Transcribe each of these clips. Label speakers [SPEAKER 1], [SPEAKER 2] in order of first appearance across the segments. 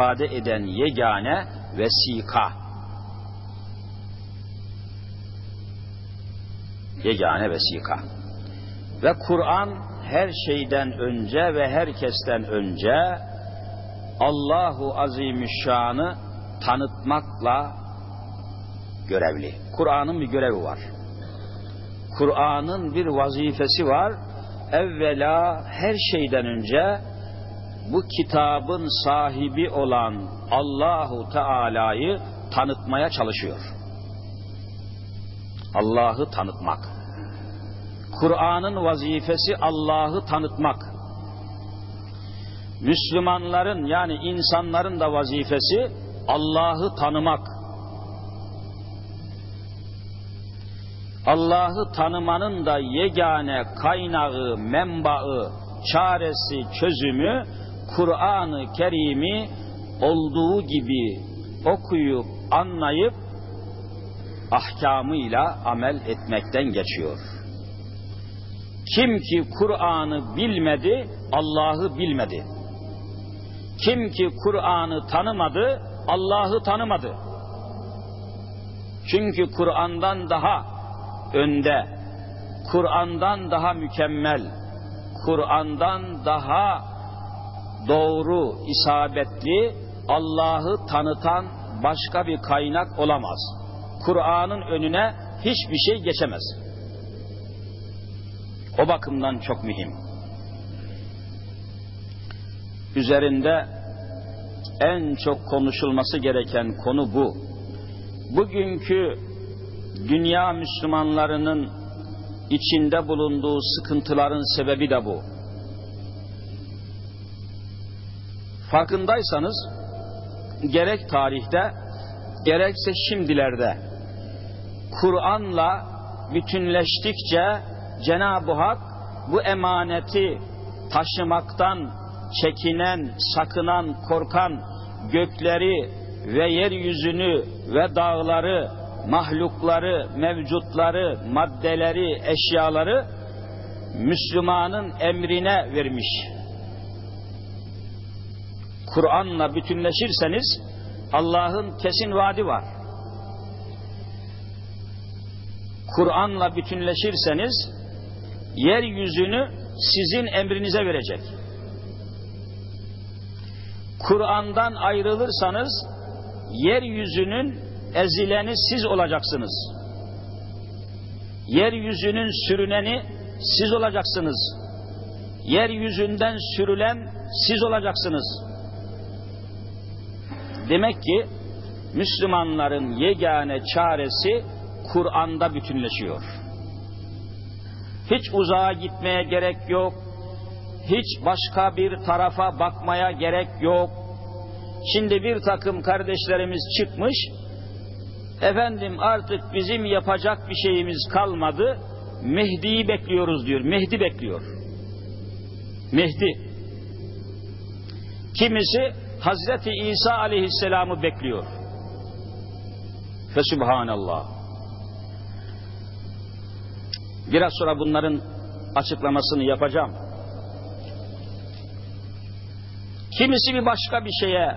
[SPEAKER 1] ifade eden yegane vesika. Yegane vesika. Ve Kur'an her şeyden önce ve herkesten önce Allahu Azimüşşan'ı tanıtmakla görevli. Kur'an'ın bir görevi var. Kur'an'ın bir vazifesi var. Evvela her şeyden önce bu kitabın sahibi olan Allahu Teala'yı tanıtmaya çalışıyor. Allah'ı tanıtmak. Kur'an'ın vazifesi Allah'ı tanıtmak. Müslümanların yani insanların da vazifesi Allah'ı tanımak. Allah'ı tanımanın da yegane kaynağı, menbaı, çaresi, çözümü Kur'an-ı Kerim'i olduğu gibi okuyup anlayıp ahkamıyla amel etmekten geçiyor. Kim ki Kur'an'ı bilmedi, Allah'ı bilmedi. Kim ki Kur'an'ı tanımadı, Allah'ı tanımadı. Çünkü Kur'an'dan daha önde, Kur'an'dan daha mükemmel, Kur'an'dan daha doğru, isabetli, Allah'ı tanıtan başka bir kaynak olamaz. Kur'an'ın önüne hiçbir şey geçemez. O bakımdan çok mühim. Üzerinde en çok konuşulması gereken konu bu. Bugünkü dünya Müslümanlarının içinde bulunduğu sıkıntıların sebebi de bu. Farkındaysanız gerek tarihte gerekse şimdilerde Kur'an'la bütünleştikçe Cenab-ı Hak bu emaneti taşımaktan çekinen, sakınan, korkan gökleri ve yeryüzünü ve dağları, mahlukları, mevcutları, maddeleri, eşyaları Müslümanın emrine vermiş. Kur'an'la bütünleşirseniz Allah'ın kesin vaadi var. Kur'an'la bütünleşirseniz yeryüzünü sizin emrinize verecek. Kur'an'dan ayrılırsanız yeryüzünün ezileni siz olacaksınız. Yeryüzünün sürüneni siz olacaksınız. Yeryüzünden sürülen siz olacaksınız. Demek ki Müslümanların yegane çaresi Kur'an'da bütünleşiyor. Hiç uzağa gitmeye gerek yok. Hiç başka bir tarafa bakmaya gerek yok. Şimdi bir takım kardeşlerimiz çıkmış. Efendim artık bizim yapacak bir şeyimiz kalmadı. Mehdi'yi bekliyoruz diyor. Mehdi bekliyor. Mehdi. Kimisi Hazreti İsa aleyhisselamı bekliyor. Fesubhanallah. Biraz sonra bunların açıklamasını yapacağım. Kimisi bir başka bir şeye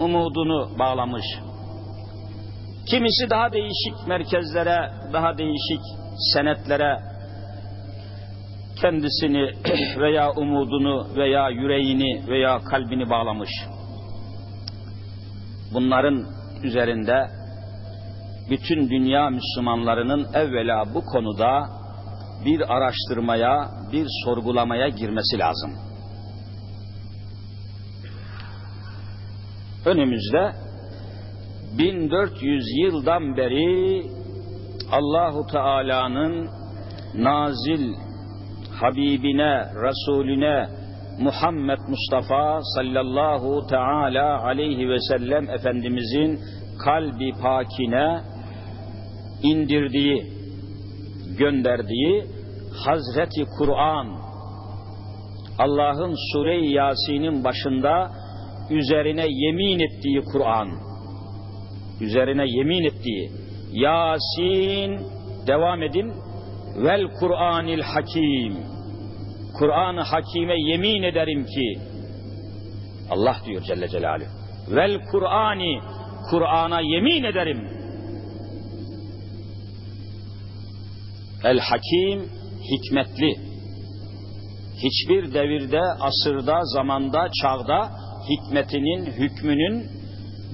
[SPEAKER 1] umudunu bağlamış. Kimisi daha değişik merkezlere, daha değişik senetlere kendisini veya umudunu veya yüreğini veya kalbini bağlamış. Bunların üzerinde bütün dünya Müslümanlarının evvela bu konuda bir araştırmaya, bir sorgulamaya girmesi lazım. Önümüzde 1400 yıldan beri Allahu Teala'nın nazil Habibine, Resulüne Muhammed Mustafa sallallahu teala aleyhi ve sellem Efendimizin kalbi pakine indirdiği, gönderdiği Hazreti Kur'an Allah'ın Sure-i Yasin'in başında üzerine yemin ettiği Kur'an üzerine yemin ettiği Yasin devam edin vel Kur'anil Hakim Kur'an-ı Hakime yemin ederim ki Allah diyor Celle Celaluhu vel Kur'ani Kur'an'a yemin ederim. El Hakim hikmetli. Hiçbir devirde, asırda, zamanda, çağda hikmetinin, hükmünün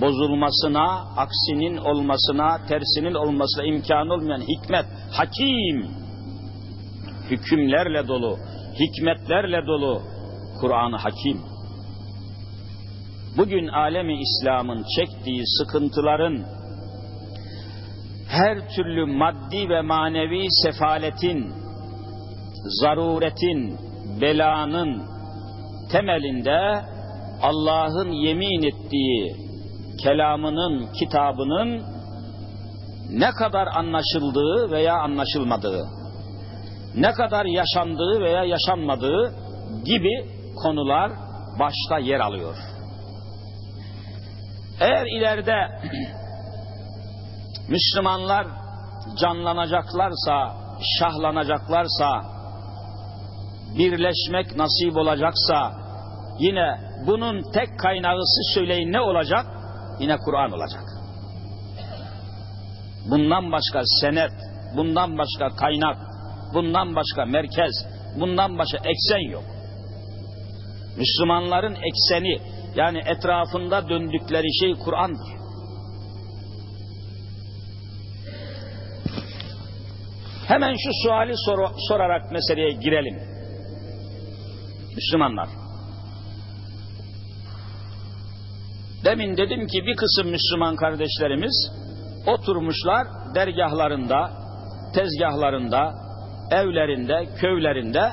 [SPEAKER 1] bozulmasına, aksinin olmasına, tersinin olmasına imkan olmayan hikmet, hakim, hükümlerle dolu, hikmetlerle dolu Kur'an-ı Hakim. Bugün alemi İslam'ın çektiği sıkıntıların her türlü maddi ve manevi sefaletin, zaruretin, belanın temelinde Allah'ın yemin ettiği kelamının, kitabının ne kadar anlaşıldığı veya anlaşılmadığı, ne kadar yaşandığı veya yaşanmadığı gibi konular başta yer alıyor. Eğer ileride Müslümanlar canlanacaklarsa, şahlanacaklarsa, birleşmek nasip olacaksa, yine bunun tek kaynağısı söyleyin ne olacak? Yine Kur'an olacak. Bundan başka senet, bundan başka kaynak, bundan başka merkez, bundan başka eksen yok. Müslümanların ekseni yani etrafında döndükleri şey Kur'an'dır. Hemen şu suali sor sorarak meseleye girelim. Müslümanlar. Demin dedim ki bir kısım Müslüman kardeşlerimiz oturmuşlar dergahlarında, tezgahlarında, evlerinde, köylerinde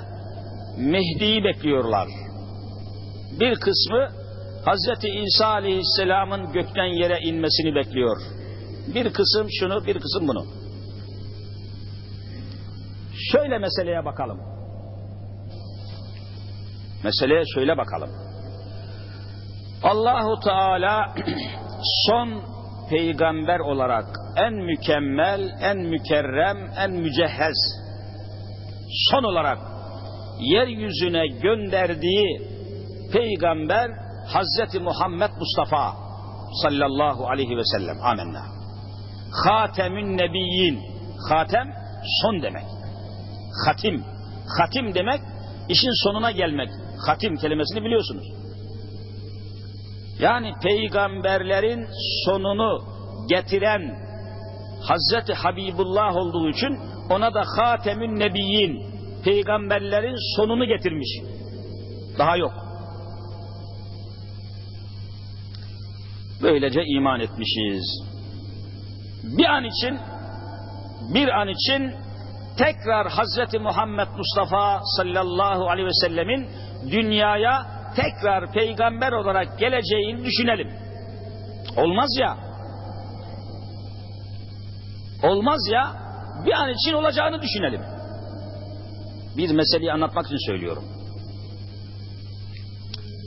[SPEAKER 1] Mehdi'yi bekliyorlar. Bir kısmı Hazreti İsa Aleyhisselam'ın gökten yere inmesini bekliyor. Bir kısım şunu, bir kısım bunu. Şöyle meseleye bakalım. Meseleye şöyle bakalım. Allahu Teala son peygamber olarak en mükemmel, en mükerrem, en mücehhez son olarak yeryüzüne gönderdiği peygamber Hazreti Muhammed Mustafa sallallahu aleyhi ve sellem. Amenna. Hatemün nebiyyin. Hatem son demek. Hatim. Hatim demek işin sonuna gelmek. Hatim kelimesini biliyorsunuz. Yani peygamberlerin sonunu getiren Hazreti Habibullah olduğu için ona da Hatemün Nebiyyin peygamberlerin sonunu getirmiş. Daha yok. Böylece iman etmişiz. Bir an için bir an için tekrar Hazreti Muhammed Mustafa sallallahu aleyhi ve sellemin dünyaya tekrar peygamber olarak geleceğini düşünelim. Olmaz ya. Olmaz ya. Bir an için olacağını düşünelim. Bir meseleyi anlatmak için söylüyorum.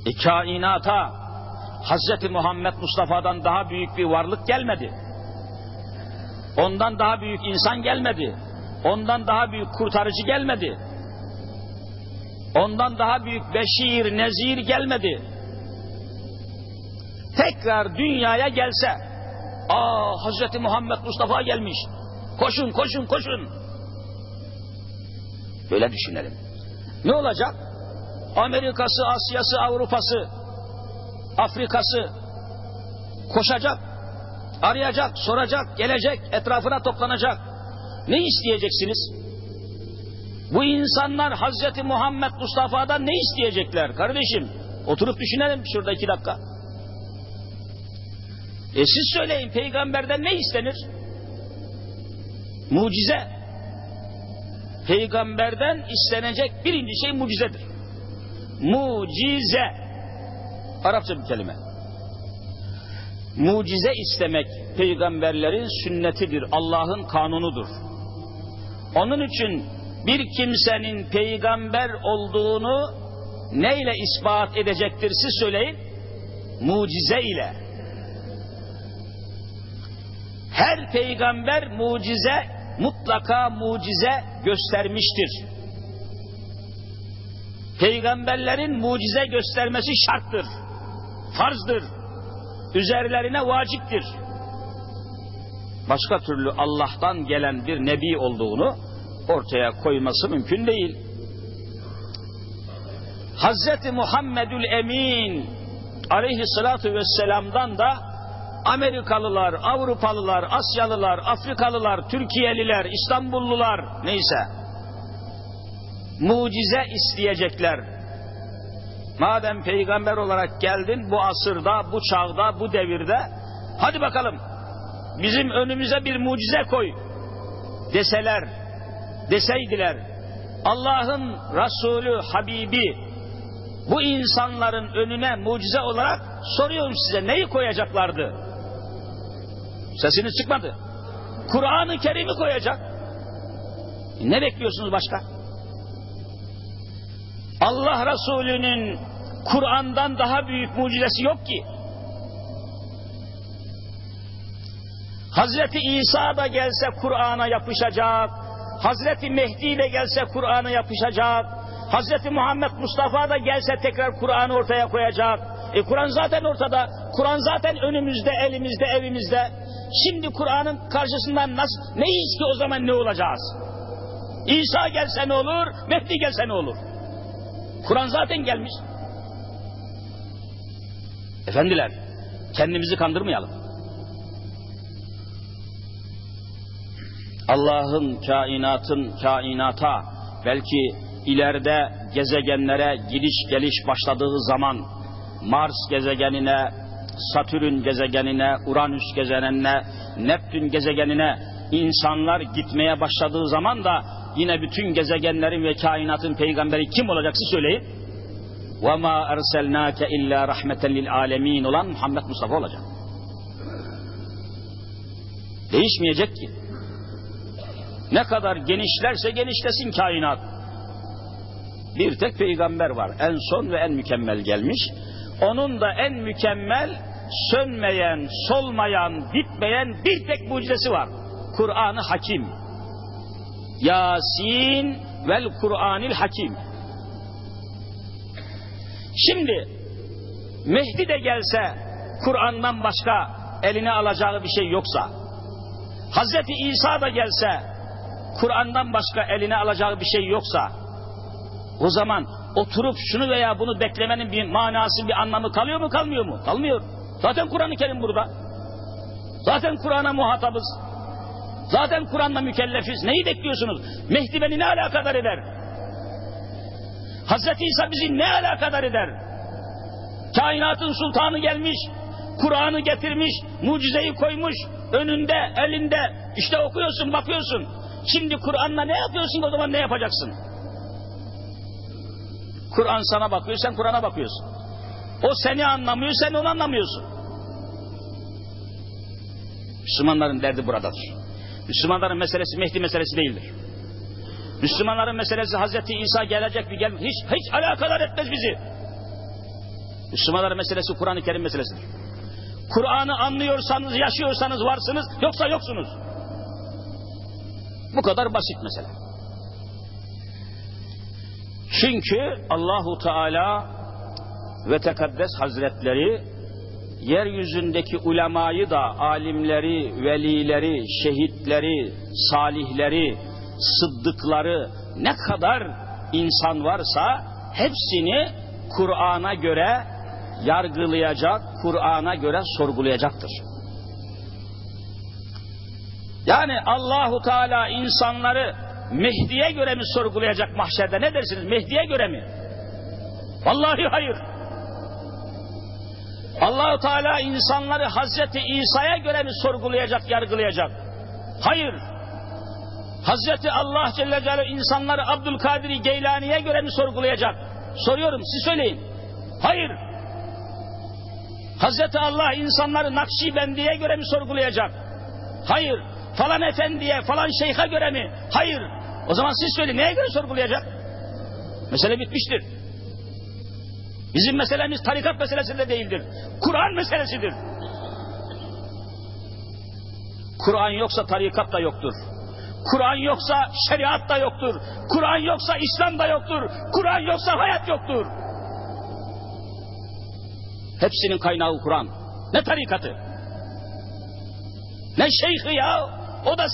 [SPEAKER 1] E, kainata Hazreti Muhammed Mustafa'dan daha büyük bir varlık gelmedi. Ondan daha büyük insan gelmedi. Ondan daha büyük kurtarıcı gelmedi. Ondan daha büyük beşir, nezir gelmedi. Tekrar dünyaya gelse, aa Hazreti Muhammed Mustafa gelmiş. Koşun, koşun, koşun. Böyle düşünelim. Ne olacak? Amerika'sı, Asya'sı, Avrupa'sı, Afrika'sı koşacak, arayacak, soracak, gelecek, etrafına toplanacak. Ne isteyeceksiniz? Bu insanlar Hazreti Muhammed Mustafa'dan ne isteyecekler kardeşim? Oturup düşünelim şurada iki dakika. E siz söyleyin peygamberden ne istenir? Mucize. Peygamberden istenecek birinci şey mucizedir. Mucize. Arapça bir kelime. Mucize istemek peygamberlerin sünnetidir, Allah'ın kanunudur. Onun için bir kimsenin peygamber olduğunu neyle ispat edecektir siz söyleyin? Mucize ile. Her peygamber mucize, mutlaka mucize göstermiştir. Peygamberlerin mucize göstermesi şarttır, farzdır. üzerlerine vaciptir. Başka türlü Allah'tan gelen bir nebi olduğunu ortaya koyması mümkün değil. Hazreti Muhammedül Emin aleyhissalatu vesselam'dan da Amerikalılar, Avrupalılar, Asyalılar, Afrikalılar, Türkiyeliler, İstanbullular neyse mucize isteyecekler. Madem peygamber olarak geldin bu asırda, bu çağda, bu devirde hadi bakalım bizim önümüze bir mucize koy deseler, deseydiler Allah'ın Resulü, Habibi bu insanların önüne mucize olarak soruyorum size neyi koyacaklardı? Sesiniz çıkmadı. Kur'an-ı Kerim'i koyacak. Ne bekliyorsunuz başka? Allah Resulü'nün Kur'an'dan daha büyük mucizesi yok ki. Hazreti İsa da gelse Kur'an'a yapışacak. Hazreti Mehdi de gelse Kur'an'a yapışacak. Hazreti Muhammed Mustafa da gelse tekrar Kur'an'ı ortaya koyacak. E Kur'an zaten ortada. Kur'an zaten önümüzde, elimizde, evimizde. Şimdi Kur'an'ın karşısından nasıl, neyiz ki o zaman ne olacağız? İsa gelse ne olur, Mehdi gelse ne olur? Kur'an zaten gelmiş. Efendiler, kendimizi kandırmayalım. Allah'ın kainatın kainata belki ileride gezegenlere gidiş geliş başladığı zaman Mars gezegenine, Satürn gezegenine, Uranüs gezegenine, Neptün gezegenine insanlar gitmeye başladığı zaman da yine bütün gezegenlerin ve kainatın peygamberi kim olacaksa söyleyin. وَمَا اَرْسَلْنَاكَ اِلَّا رَحْمَةً لِلْعَالَمِينَ olan Muhammed Mustafa olacak. Değişmeyecek ki. Ne kadar genişlerse genişlesin kainat. Bir tek peygamber var. En son ve en mükemmel gelmiş. Onun da en mükemmel, sönmeyen, solmayan, bitmeyen bir tek mucizesi var. Kur'an-ı Hakim. Yasin vel Kur'anil Hakim. Şimdi Mehdi de gelse Kur'an'dan başka eline alacağı bir şey yoksa Hazreti İsa da gelse Kur'an'dan başka eline alacağı bir şey yoksa o zaman oturup şunu veya bunu beklemenin bir manası, bir anlamı kalıyor mu kalmıyor mu? Kalmıyor. Zaten Kur'an-ı Kerim burada. Zaten Kur'an'a muhatabız. Zaten Kur'an'la mükellefiz. Neyi bekliyorsunuz? Mehdi beni ne alakadar eder? Hazreti İsa bizi ne alakadar eder? Kainatın sultanı gelmiş, Kur'an'ı getirmiş, mucizeyi koymuş, önünde, elinde. İşte okuyorsun, bakıyorsun. Şimdi Kur'an'la ne yapıyorsun o zaman ne yapacaksın? Kur'an sana bakıyor, sen Kur'an'a bakıyorsun. O seni anlamıyor, sen onu anlamıyorsun. Müslümanların derdi buradadır. Müslümanların meselesi Mehdi meselesi değildir. Müslümanların meselesi Hazreti İsa gelecek mi gelmeyecek hiç, hiç alakadar etmez bizi. Müslümanların meselesi Kur'an-ı Kerim meselesidir. Kur'an'ı anlıyorsanız, yaşıyorsanız varsınız, yoksa yoksunuz. Bu kadar basit mesele. Çünkü Allahu Teala ve Tekaddes Hazretleri yeryüzündeki ulemayı da alimleri, velileri, şehitleri, salihleri, sıddıkları ne kadar insan varsa hepsini Kur'an'a göre yargılayacak, Kur'an'a göre sorgulayacaktır. Yani Allahu Teala insanları Mehdi'ye göre mi sorgulayacak mahşerde? Ne dersiniz? Mehdi'ye göre mi? Vallahi hayır. Allahu Teala insanları Hazreti İsa'ya göre mi sorgulayacak, yargılayacak? Hayır. Hazreti Allah Celle Celaluhu insanları Abdülkadir Geylani'ye göre mi sorgulayacak? Soruyorum, siz söyleyin. Hayır. Hazreti Allah insanları Nakşibendi'ye göre mi sorgulayacak? Hayır. Falan efendiye, falan şeyhe göre mi? Hayır. O zaman siz söyleyin, neye göre sorgulayacak? Mesele bitmiştir. Bizim meselemiz tarikat meselesinde değildir. Kur'an meselesidir. Kur'an yoksa tarikat da yoktur. Kur'an yoksa şeriat da yoktur. Kur'an yoksa İslam da yoktur. Kur'an yoksa hayat yoktur. Hepsinin kaynağı Kur'an. Ne tarikatı? Ne şeyhi ya? O da